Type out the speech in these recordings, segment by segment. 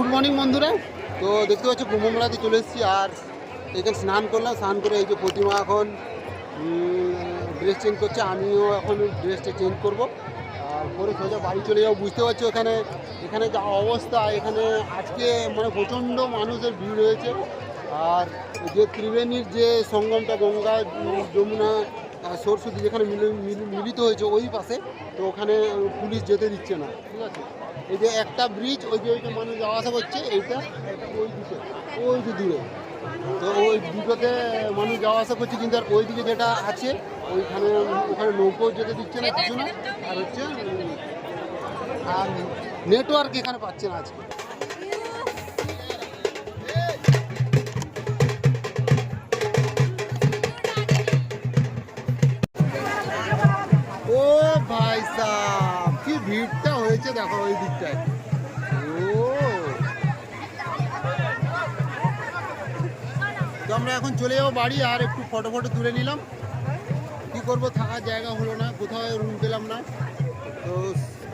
Good morning বন্ধুরা। তো দেখতে পাচ্ছ কুম্ভমেলাতে চলে এসেছি আর এখানে স্নান করলাম। স্নান করে এই যে প্রতিমা এখন ড্রেস চেঞ্জ করছে। আমিও এখন ড্রেসটা চেঞ্জ করব। আর পরে সোজা বাড়ি চলে যাব। বুঝতে পারছ এখানে এখানে যা অবস্থা, এখানে আজকে মানে প্রচণ্ড মানুষের ভিড় হয়েছে আর যে ত্রিবেণীর যে সঙ্গমটা, গঙ্গা, যমুনা সরস্বতী যেখানে মিলি- মিলি- মিলিত হয়েছে ওই পাশে, তো ওখানে পুলিশ যেতে দিচ্ছে না। ঠিক আছে? এই যে একটা ব্রিজ ওই যে ওইটা মানুষ যাওয়া আসা করছে, এইটা ওই দিকে ওই যে দূরে। তো ওই দুটোতে মানুষ যাওয়া আসা করছে, কিন্তু আর ওই দিকে যেটা আছে, ওইখানে, ওখানে নৌকো যেতে দিচ্ছে না, কিছু না। আর হচ্ছে আর নেটওয়ার্ক এখানে পাচ্ছে না আজকে। দেখো ওই দিকটায়। ও। তো আমরা এখন চলে যাব বাড়ি, আর একটু ফটো ফটো তুলে নিলাম। কি করব, থাকার জায়গা হলো না, কোথাও রুম পেলাম না। তো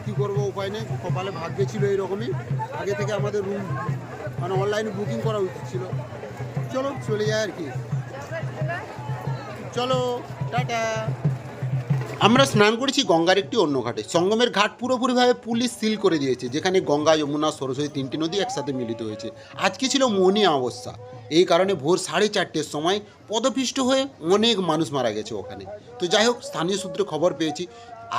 কি করব, উপায় নেই, কপালে ভাগ্যে ছিল এইরকমই। আগে থেকে আমাদের রুম মানে অনলাইনে বুকিং করা উচিত ছিল। চলো, চলে যায় আর কি। চলো, টাটা। আমরা স্নান করেছি গঙ্গার একটি অন্য ঘাটে। সঙ্গমের ঘাট পুরোপুরিভাবে পুলিশ সিল করে দিয়েছে, যেখানে গঙ্গা, যমুনা, সরস্বতী তিনটি নদী একসাথে মিলিত হয়েছে। আজকে ছিল মৌনী অমাবস্যা। এই কারণে ভোর সাড়ে চারটের সময় পদপিষ্ট হয়ে অনেক মানুষ মারা গেছে ওখানে। তো যাই হোক, স্থানীয় সূত্রে খবর পেয়েছি,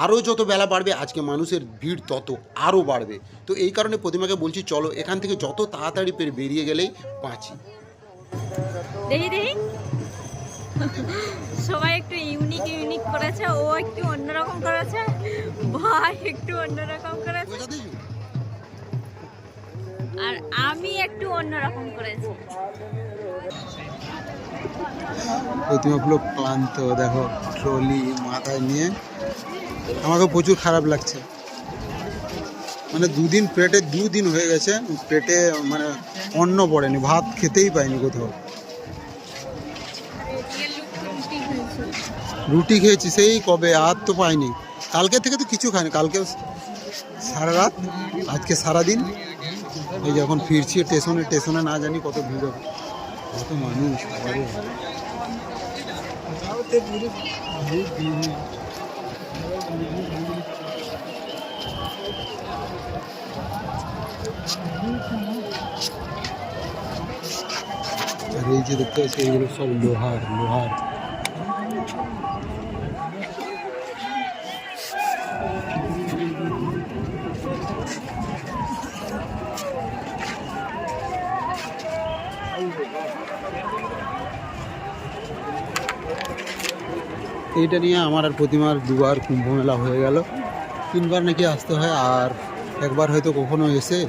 আরও যত বেলা বাড়বে, আজকে মানুষের ভিড় তত আরও বাড়বে। তো এই কারণে প্রতিমাকে বলছি, চলো এখান থেকে যত তাড়াতাড়ি পেরে বেরিয়ে গেলেই বাঁচি। দেখি দেখি সবাই একটু ইউনিক ইউনিক করেছে ও একটু অন্যরকম করেছে ভাই একটু অন্যরকম করেছে। আর আমি একটু অন্যরকম করেছি। প্রতিমা পুরো ক্লান্ত দেখো ট্রলি মাথায় নিয়ে। আমাকে প্রচুর খারাপ লাগছে। মানে দুদিন পেটে দুদিন হয়ে গেছে পেটে মানে অন্ন পড়েনি ভাত খেতেই পাইনি কোথাও। রুটি খেয়েছি, সেই কবে আর তো পাইনি। কালকে থেকে তো কিছু খাইনি, কালকে সারা রাত, আজকে সারাদিন। এই যখন ফিরছি স্টেশনে স্টেশনে না জানি কত ভিড় হবে। কত মানুষ। আর এই যে দেখতে পাচ্ছি, এইগুলো সব লোহার লোহার। এইটা নিয়ে আমার আর প্রতিমার দুবার কুম্ভ মেলা হয়ে গেল। তিনবার নাকি আসতে হয় আর একবার হয়তো কখনো এসে।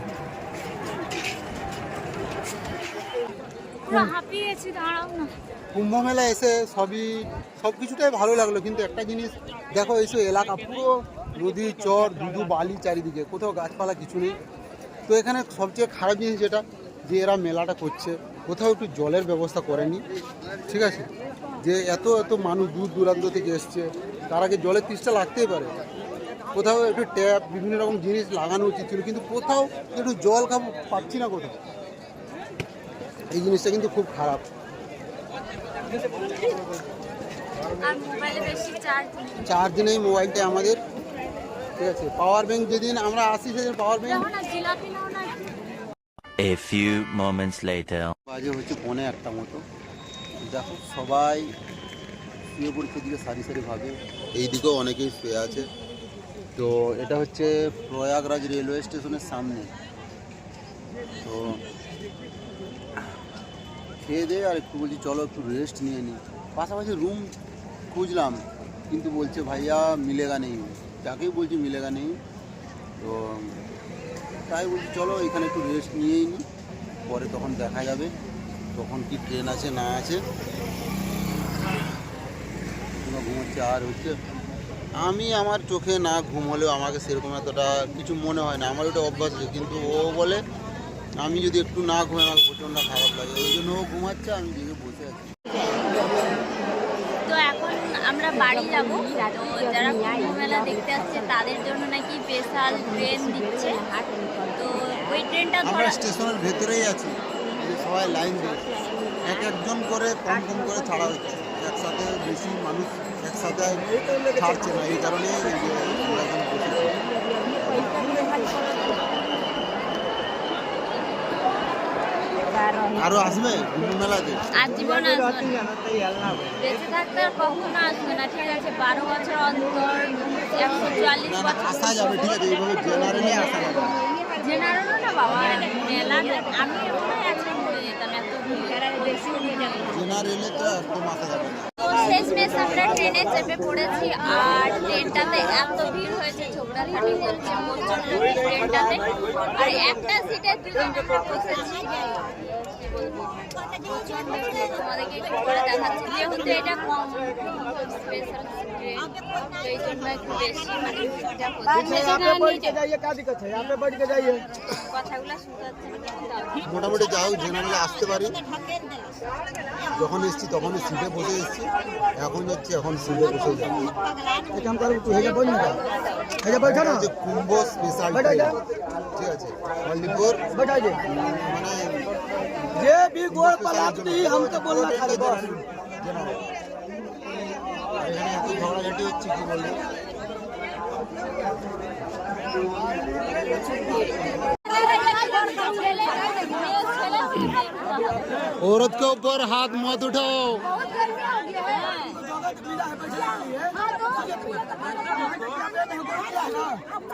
কুম্ভ মেলা এসে সবই সব কিছুটাই ভালো লাগল কিন্তু একটা জিনিস দেখো এসে এলাকা পুরো নদী চর দুদু বালি চারিদিকে কোথাও গাছপালা কিছু নেই। তো এখানে সবচেয়ে খারাপ জিনিস যেটা যে এরা মেলাটা করছে। কোথাও একটু জলের ব্যবস্থা করেনি ঠিক আছে? যে এত এত মানুষ দূর দূরান্ত থেকে এসছে তার আগে জলের তৃষ্ণা লাগতেই পারে। কোথাও একটু ট্যাপ বিভিন্ন রকম জিনিস লাগানো উচিত ছিল কিন্তু কোথাও একটু জল খাব পাচ্ছি না কোথাও। এই জিনিসটা কিন্তু খুব খারাপ। চার্জ চার মোবাইলটা আমাদের ঠিক আছে? পাওয়ার ব্যাংক যেদিন আমরা আসি সেদিন power bank A few moments later. বাজে হচ্ছে পনে একটা মতো। দেখো, সবাই শুয়ে পড়ছে দিকে সারি সারি ভাবে। এই দিকেও অনেকেই শুয়ে আছে। তো এটা হচ্ছে প্রয়াগরাজ রেলওয়ে স্টেশনের সামনে। তো খেয়ে দিয়ে আর একটু বলছি, চলো একটু রেস্ট নিয়ে নিই পাশাপাশি রুম খুঁজলাম, কিন্তু বলছে ভাইয়া মিলেগা নেই। যাকেই বলছি মিলেগা নেই। তো তাই বলছি, চলো এখানে একটু রেস্ট নিয়েই নিই পরে তখন দেখা যাবে, তখন কি ট্রেন আছে না আছে। ঘুমোচ্ছে, আর হচ্ছে আমি আমার চোখে না ঘুম হলেও আমাকে সেরকম এতটা কিছু মনে হয় না, আমার ওটা অভ্যাস আছে কিন্তু ও বলে, আমি যদি একটু না ঘুমাই, আমার প্রচণ্ড খারাপ লাগে। ওই জন্য ও ঘুমাচ্ছে, আমি দিকে বসে আছি। তো এখন আমরা বাড়ি যাব যারা দেখতে আসছে, তাদের জন্য নাকি স্পেশাল ট্রেন দিচ্ছে। ওই ওই ট্রেনটা আমরা স্টেশনের ভেতরেই আছি। সবাই লাইন দিয়েছে এক একজন করে কম কম করে ছাড়া হচ্ছে। একসাথে বেশি মানুষ একসাথে ছাড়ছে না। এই কারণে। আরও আসবে মেলাতে? আজীবন আসবে। না। বেঁচে থাকতে আর কখনো আসবে না। ঠিক আছে বারো বছর অন্তর একশো চুয়াল্লিশ বছর আসা যাবে ঠিক আছে। এইভাবে জেনারেলি আসা যাবে জেনারেলও না বাবা মেলা আমি আজকে মরে যেতাম এত বেশি হয়ে যাবে জেনারেলে তো একদম আসা যাবে না। তো শেষমেশ আমরা ট্রেনে চেপে পড়েছি আর ট্রেনটাতে এত ভিড় হয়েছে ঝগড়াঝাটি হচ্ছে প্রচণ্ড ট্রেনটাতে। আর একটা সিটে দুজন বসেছি বলবো? প্রচণ্ড ভিড়। তোমাদেরকে একটু করে দেখাচ্ছি যেহেতু এটা কম স্পেশাল ট্রেন তো এই জন্য একটু বেশি মানে ভিড়টা হচ্ছে जाइए क्या दिक्कत है यहाँ पे बैठ के जाइए কথাগুলো শুনতে পাচ্ছি না মোটামুটি যাও জেনারেলে আসতে পারি যখন এসছি তখন সিটে বসে এসছি এখন যাচ্ছি এখন সিটে বসে যাবো एक काम करो तू हेजा बोल ना हेजा बैठा ना যে কুম্ভ স্পেশাল बैठा जा ঠিক আছে মল্লিপুর बैठा जे মানে ये भी गोड़ पलाट नहीं हमको तो बोलना खाली बस। औरत के ऊपर हाथ मत उठाओ।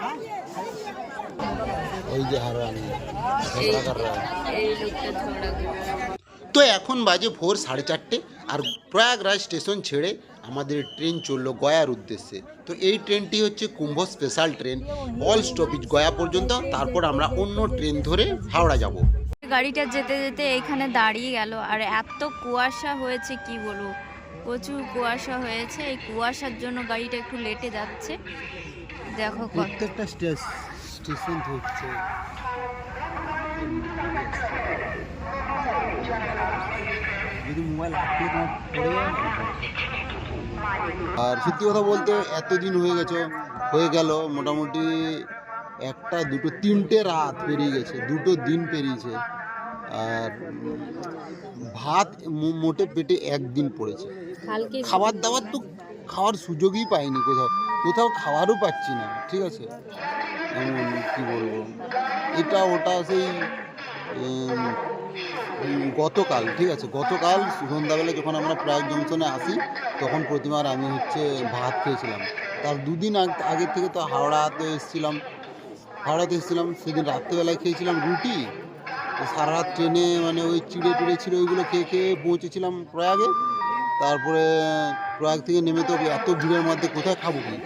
हाँ तो- যে এই লোকটা ঝগড়া তো এখন বাজে ভোর সাড়ে চারটে আর প্রয়াগরাজ স্টেশন ছেড়ে আমাদের ট্রেন চলল গয়ার উদ্দেশ্যে। তো এই ট্রেনটি হচ্ছে Kumbh special train. All stoppage Gaya পর্যন্ত তারপর আমরা অন্য ট্রেন ধরে হাওড়া যাব। গাড়িটা যেতে যেতে এখানে দাঁড়িয়ে গেল। আর এত কুয়াশা হয়েছে কি বলব? প্রচুর কুয়াশা হয়েছে। এই কুয়াশার জন্য গাড়িটা একটু লেটে যাচ্ছে। দেখো কত প্রত্যেকটা স্টেশন হচ্ছে। যদি মোবাইল আর সত্যি কথা বলতে এতদিন হয়ে গেছে হয়ে গেল মোটামুটি একটা দুটো তিনটে রাত পেরিয়ে গেছে দুটো দিন পেরিয়েছে। আর ভাত মো- মোটে পেটে একদিন পড়েছে। কালকে খাবার দাবার তো খাওয়ার সুযোগই পাইনি কোথাও কোথাও খাবারও পাচ্ছি না ঠিক আছে? কি বলব? এটা ওটা সেই গতকাল, ঠিক আছে? গতকাল সন্ধ্যাবেলা যখন আমরা প্রায় জংশনে আসি, তখন প্রতিমার আমি হচ্ছে ভাত খেয়েছিলাম। তার দুদিন আগ- আগের থেকে তো হাওড়াতে এসেছিলাম। হাওড়াতে এসেছিলাম, সেদিন রাত্রেবেলায় খেয়েছিলাম রুটি। সারা রাত ট্রেনে মানে ওই চিড়ে টিড়ে ছিল, ওইগুলো খেয়ে খেয়ে পৌঁছেছিলাম প্রয়াগে। তারপরে প্রয়াগ থেকে নেমে তো এত ভিড়ের মধ্যে কোথায় খাব কি?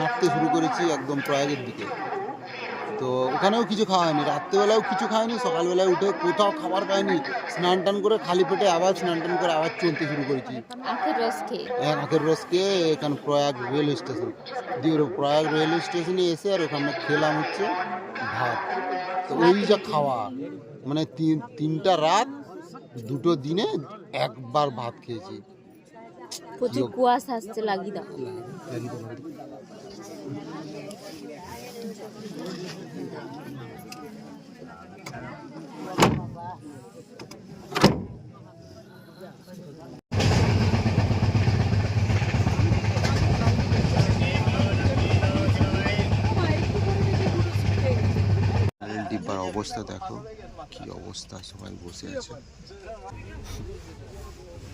হাঁটতে শুরু করেছি একদম প্রয়াগের দিকে। তো ওখানেও কিছু খাওয়া হয়নি। রাত্রেবেলাও কিছু খাইনি সকালবেলায় উঠে কোথাও খাবার পাইনি স্নান টান করে খালি পেটে আবার স্নান টান করে আবার চলতে শুরু করেছি। আখের রস খেয়ে? এক আখের রস খেয়ে এখানে প্রয়াগ রেল স্টেশন। দিয়ে প্রয়াগ রেল স্টেশনে এসে আর ওখানে খেলাম হচ্ছে ভাত। তো ওই যা খাওয়া মানে তিন তিনটা রাত দুটো দিনে একবার ভাত খেয়েছি। প্রচুর কুয়াশা আসছে লাগিয়ে দাও। অবস্থা দেখো, কি অবস্থা, সবাই বসে আছে।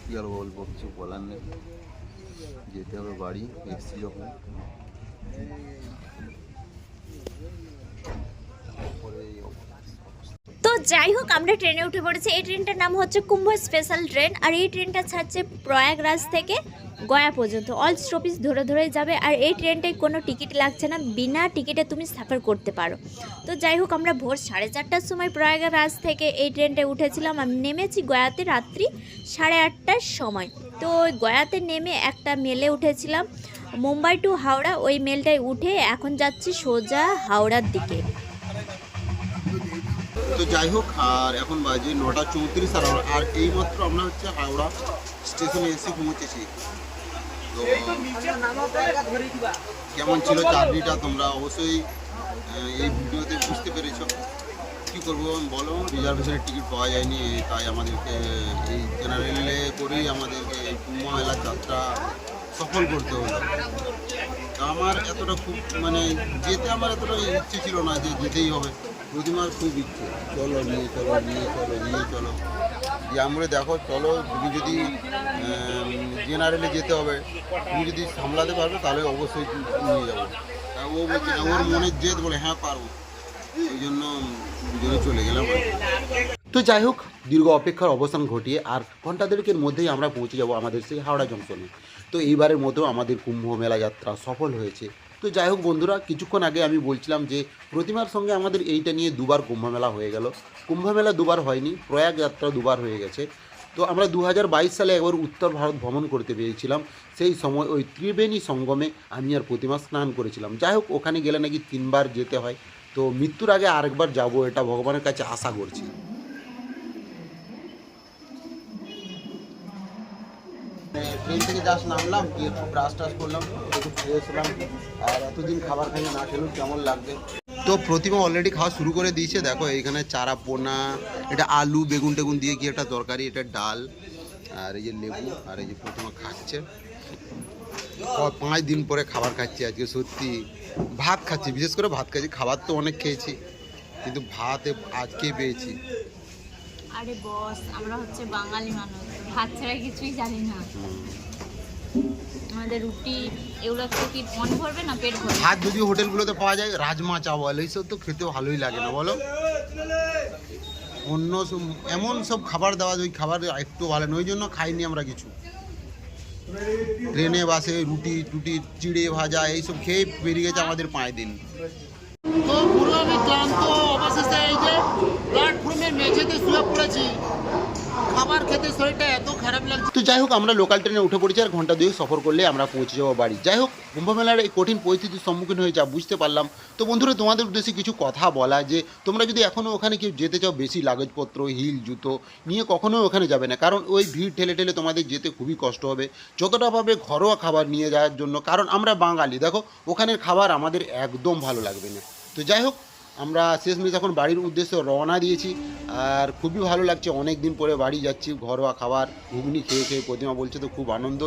কি আর বলব, কিছু বলার নেই। যেতে হবে বাড়ি, এসছি যখন তারপরে এই অবস্থা। তো যাই হোক আমরা ট্রেনে উঠে পড়েছি। এই ট্রেনটার নাম হচ্ছে কুম্ভ স্পেশাল ট্রেন আর এই ট্রেনটা ছাড়ছে প্রয়াগরাজ থেকে গয়া পর্যন্ত। অল স্টপেজ ধরে ধরে যাবে আর এই ট্রেনটায় কোনো টিকিট লাগছে না, বিনা টিকিটে তুমি সাফার করতে পারো। তো যাই হোক আমরা ভোর সাড়ে চারটার সময় প্রয়াগরাজ থেকে এই ট্রেনটায় উঠেছিলাম। আমি নেমেছি গয়াতে রাত্রি সাড়ে আটটার সময়। তো ওই গয়াতে নেমে একটা মেলে উঠেছিলাম, মুম্বাই টু হাওড়া। ওই মেলটায় উঠে এখন যাচ্ছি সোজা হাওড়ার দিকে। তো যাই হোক, আর এখন বাজে নটা চৌত্রিশ, আর আর এইমাত্র আমরা হচ্ছে হাওড়া স্টেশনে এসে পৌঁছেছি। তো কেমন ছিল চাকরিটা তোমরা অবশ্যই এই ভিডিওতে বুঝতে পেরেছ। কি করব বলো? রিজার্ভেশনের টিকিট পাওয়া যায়নি, তাই আমাদেরকে এই জেনারেলে করেই আমাদেরকে এই কুম্ভ মেলার যাত্রা সফল করতে হলো। আমার এতটা খুব মানে যেতে আমার এতটা ইচ্ছে ছিল না যে যেতেই হবে। প্রতিমার খুব ইচ্ছে। চলো, নিয়ে চলো নিয়ে চলো নিয়ে চলো। যে আমরা দেখো, চলো, তুমি যদি জেনারেলে যেতে হবে, তুমি যদি সামলাতে পারবে, তাহলে অবশ্যই নিয়ে যাব। ও বলছে ওর মনের জেদ বলে হ্যাঁ পারব। ওই জন্য দুজনে চলে গেলাম। তো যাই হোক, দীর্ঘ অপেক্ষার অবসান ঘটিয়ে আর ঘণ্টা দেড়েকের মধ্যেই আমরা পৌঁছে যাব আমাদের সেই হাওড়া জংশনে। তো এইবারের মতো আমাদের কুম্ভ মেলা যাত্রা সফল হয়েছে। তো যাই হোক বন্ধুরা, কিছুক্ষণ আগে আমি বলছিলাম যে প্রতিমার সঙ্গে আমাদের এইটা নিয়ে দুবার কুম্ভমেলা হয়ে গেল। কুম্ভমেলা দুবার হয়নি, প্রয়াগ যাত্রা দুবার হয়ে গেছে। তো আমরা দু হাজার বাইশ সালে একবার উত্তর ভারত ভ্রমণ করতে পেরেছিলাম। সেই সময় ওই ত্রিবেণী সঙ্গমে আমি আর প্রতিমা স্নান করেছিলাম। যাই হোক, ওখানে গেলে নাকি তিনবার যেতে হয়। তো মৃত্যুর আগে আরেকবার যাব, এটা ভগবানের কাছে আশা করছি। ট্রেন থেকে জাস্ট নামলাম গিয়ে একটু ব্রাশ টাশ করলাম একটু ফ্রেশ হলাম আর এতদিন খাবার খাইয়ে না খেলেও কেমন লাগবে? তো প্রতিমা অলরেডি খাওয়া শুরু করে দিয়েছে। দেখো এখানে চারা পোনা এটা আলু বেগুন টেগুন দিয়ে কি একটা তরকারি এটা ডাল আর এই যে লেবু আর এই যে প্রতিমা খাচ্ছে। পাঁচ দিন পরে খাবার খাচ্ছি আজকে সত্যি। ভাত খাচ্ছি বিশেষ করে ভাত খাচ্ছি। খাবার তো অনেক খেয়েছি কিন্তু ভাতে আজকেই পেয়েছি। আরে বস আমরা হচ্ছে বাঙালি মানুষ। ভাত ছাড়া কিছুই জানি না। যদি হোটেলগুলোতে পাওয়া যায়, রাজমা এইসব তো খেতে ভালোই লাগে না, বলো? অন্য এমন সব খাবার খাবার একটু ওই জন্য খাইনি আমরা কিছু। ট্রেনে বাসে রুটি টুটি, চিড়ে ভাজা, এইসব খেয়ে বেরিয়ে গেছে আমাদের পাঁচ দিন। তো ক্লান্ত অবশেষে এই যে প্ল্যাটফর্মের মেঝেতে শুয়ে পড়েছি। খাবার খেতে শরীরটা এত খারাপ লাগছে। তো যাই হোক, আমরা লোকাল ট্রেনে উঠে পড়েছি আর ঘণ্টা দুই সফর করলে আমরা পৌঁছে যাব বাড়ি। যাই হোক, কুম্ভ মেলার এই কঠিন পরিস্থিতির সম্মুখীন হয়ে যা, বুঝতে পারলাম। তো বন্ধুরা, তোমাদের উদ্দেশ্যে কিছু কথা বলা যে, তোমরা যদি এখনও ওখানে কেউ যেতে চাও, বেশি লাগজপত্র, হিল, জুতো নিয়ে কখনোই ওখানে যাবে না। কারণ ওই ভিড় ঠেলে ঠেলে তোমাদের যেতে খুবই কষ্ট হবে। যতটা পাবে ঘরোয়া খাবার নিয়ে যাওয়ার জন্য, কারণ আমরা বাঙালি। দেখো, ওখানের খাবার আমাদের একদম ভালো লাগবে না। তো যাই হোক আমরা শেষমেশ এখন বাড়ির উদ্দেশ্যে রওনা দিয়েছি। আর খুবই ভালো লাগছে অনেক দিন পরে বাড়ি যাচ্ছি, ঘরোয়া খাবার, ঘুগনি খেয়ে খেয়ে প্রতিমা বলছে তো খুব আনন্দ